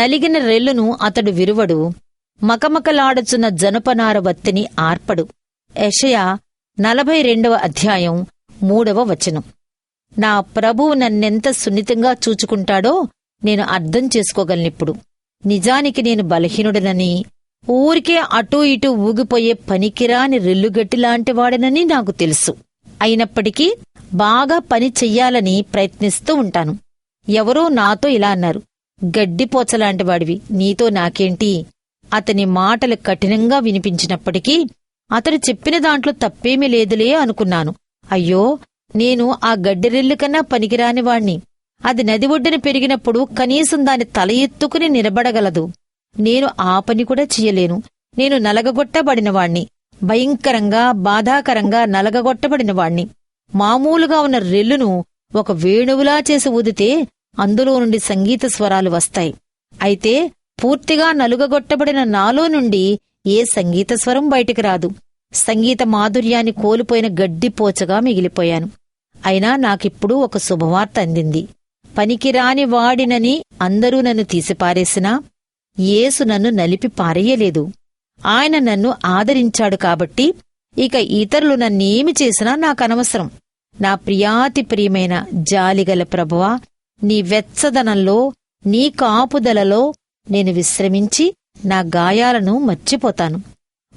నలిగిన రెల్లును అతడు విరువడు. మకమకలాడుచున్న జనపనార వత్తిని ఆర్పడు. యషయా నలభై రెండవ అధ్యాయం మూడవ వచనం. నా ప్రభువు నన్నెంత సున్నితంగా చూచుకుంటాడో నేను అర్థం చేసుకోగలనిప్పుడు. నిజానికి నేను బలహీనుడనని ఊరికే అటూ ఇటూ ఊగిపోయే పనికిరాని రెల్లుగట్టిలాంటి వాడనని నాకు తెలుసు. అయినప్పటికీ బాగా పని చెయ్యాలని ప్రయత్నిస్తూ ఉంటాను. ఎవరో నాతో ఇలా అన్నారు. గడ్డిపోచలాంటి వాడివి. నీతో నాకేంటి? అతని మాటలు కఠినంగా వినిపించినప్పటికీ అతడు చెప్పిన దాంట్లో తప్పేమీ లేదులే అనుకున్నాను. అయ్యో నేను ఆ గడ్డిరెల్లు కన్నా పనికిరాని వాణ్ణి. అది నది ఒడ్డున పెరిగినప్పుడు కనీసం దాని తల ఎత్తుకుని నిలబడగలదు. నేను ఆ పని కూడా చెయ్యలేను. నేను నలగగొట్టబడినవాణ్ణి భయంకరంగా బాధాకరంగా నలగగొట్టబడినవాణ్ణి మామూలుగా ఉన్న రెల్లును ఒక వేణువులా చేసి ఊదితే అందులో నుండి సంగీత స్వరాలు వస్తాయి. అయితే పూర్తిగా నలుగగొట్టబడిన నాలో నుండి ఏ సంగీత స్వరం బయటికి రాదు. సంగీత మాధుర్యాన్ని కోల్పోయిన గడ్డిపోచగా మిగిలిపోయాను. అయినా నాకిప్పుడు ఒక శుభవార్త అందింది. పనికిరాని వాడినని అందరూ నన్ను తీసిపారేసినా యేసు నన్ను నలిపి పారేయలేదు. ఆయన నన్ను ఆదరించాడు కాబట్టి ఇక ఇతరులు నన్నేమి చేసినా నాకనవసరం. నా ప్రియాతి ప్రియమైన జాలిగల ప్రభువా నీ వెచ్చదనంలో నీ కాపుదలలో నేను విశ్రమించి నా గాయాలను మర్చిపోతాను.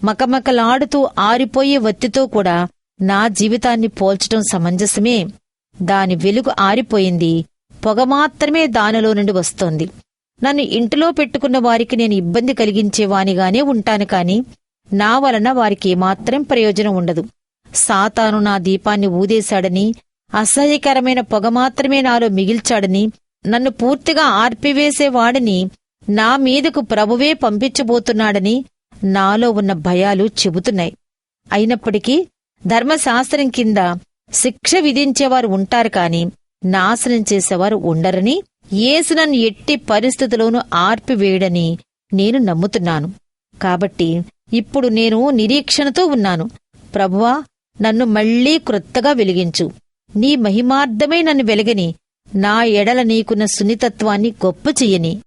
మకమకలాడుతూ ఆరిపోయే వత్తితో కూడా నా జీవితాన్ని పోల్చటం సమంజసమే. దాని వెలుగు ఆరిపోయింది. పొగ మాత్రమే దానిలో నుండి వస్తోంది. నన్ను ఇంటిలో పెట్టుకున్న వారికి నేను ఇబ్బంది కలిగించేవానిగానే ఉంటాను కాని నా వలన వారికి ఏమాత్రం ప్రయోజనం ఉండదు. సాతాను నా దీపాన్ని ఊదేశాడని అసహ్యకరమైన పొగ మాత్రమే నాలో మిగిల్చాడని నన్ను పూర్తిగా ఆర్పివేసేవాడిని నా మీదకు ప్రభువే పంపించబోతున్నాడని నాలో ఉన్న భయాలు చెబుతున్నాయి. అయినప్పటికీ ధర్మశాస్త్రం కింద శిక్ష విధించేవారు ఉంటారు కాని నాశనం చేసేవారు ఉండరని యేసు నన్ను ఎట్టి పరిస్థితుల్లోనూ ఆర్పివేయడని నేను నమ్ముతున్నాను. కాబట్టి ఇప్పుడు నేను నిరీక్షణతో ఉన్నాను. ప్రభువా నన్ను మళ్ళీ క్రొత్తగా వెలిగించు. నీ మహిమార్థమే నన్ను వెలగని. నా ఎడల నీకున్న సున్నితత్వాన్ని గొప్ప చెయ్యని.